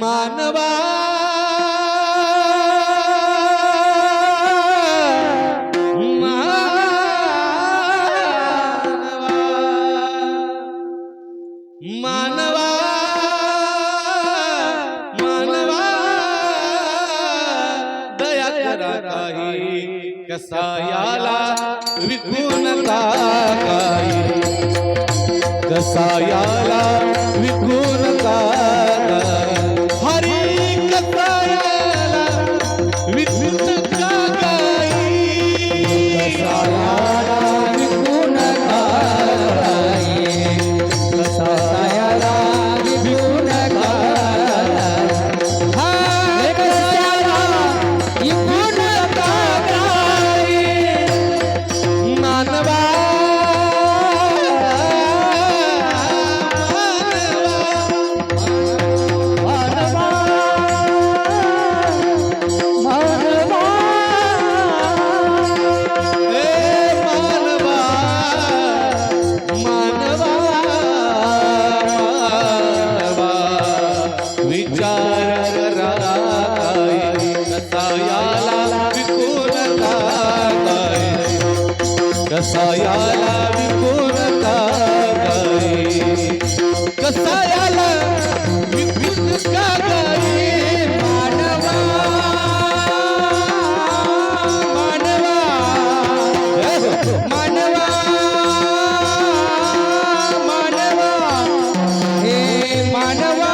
मानवा। मानवा। कसा याला विकून काही कसा याला विकून कसायाला विकुरता गाई. कसायाला विकुरता गाई. मानवा मानवा